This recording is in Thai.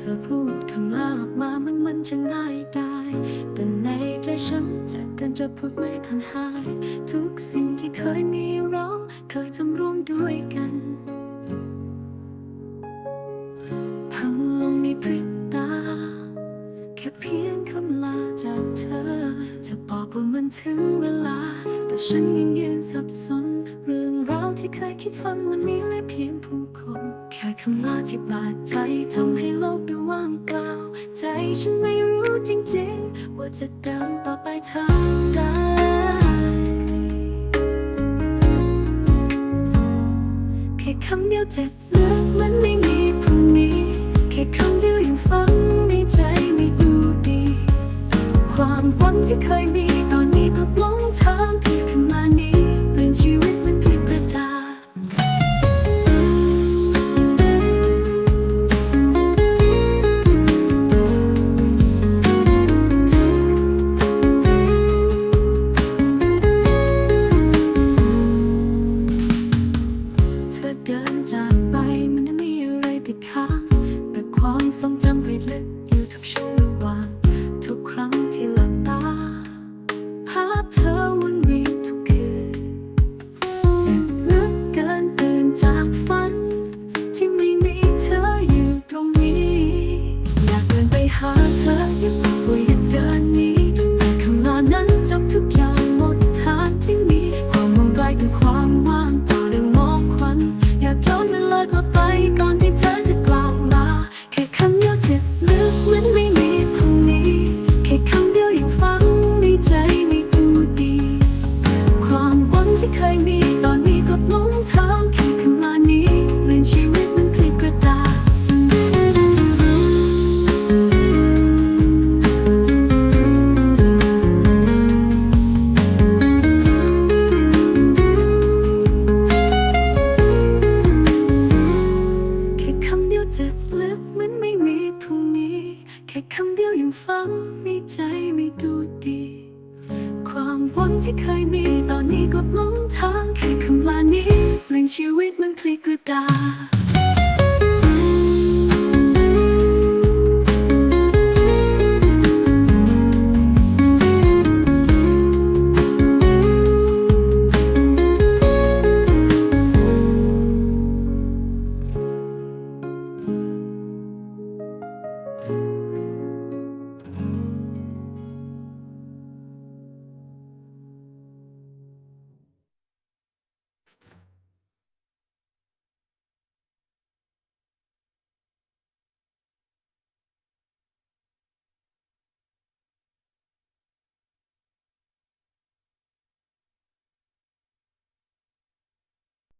ธอพูดคำลาออกมามันมันจะง่ายได้แต่ในใจฉันจากกันจะพูดไม่ทันหาย ทุกสิ่งที่เคยมีเราเคยทำร่วมด้วยกันพังลงในพริบตา แค่เพียงคำลาจากเธอจะบอกว่ามันถึงเวลา แต่ฉันยังยืนสับสน เรื่องราวที่เคยคิดฝันวันนี้เลยเพียงผู้คน แค่คำลาที่บาดใจทำให้โลก ว่างเปล่า ใจฉันไม่รู้จริงๆ ว่าจะเดินต่อไปทางใดแค่คำเดียวเจ็บลึกเหมันไม่มีพรุ่งนี้ แค่คำเดียวยังฝังในใจไม่ดูดี ความหวังที่เคยมีตอนนี้ก็หลงทาง ทรงจำริดลึกอยู่ทุกช่วงระหว่าง ทุกครั้งที่หลับตาภาพเธอวนเวียนทุกคืนเจ็บลึกเกินตื่นจากฝัน ที่ไม่มีเธออยู่ตรงนี้ อยากเดินไปหาเธออย่าบอกว่าอย่าเดิน่มีพรุ่งนี้ แค่คำเดียวยังฟังในใจไม่ดูดี ความหวังที่เคยมีตอนนี้ก็หลงทางแค่คำลานี้เปลี่ยนชีวิตมันพลิกกระดา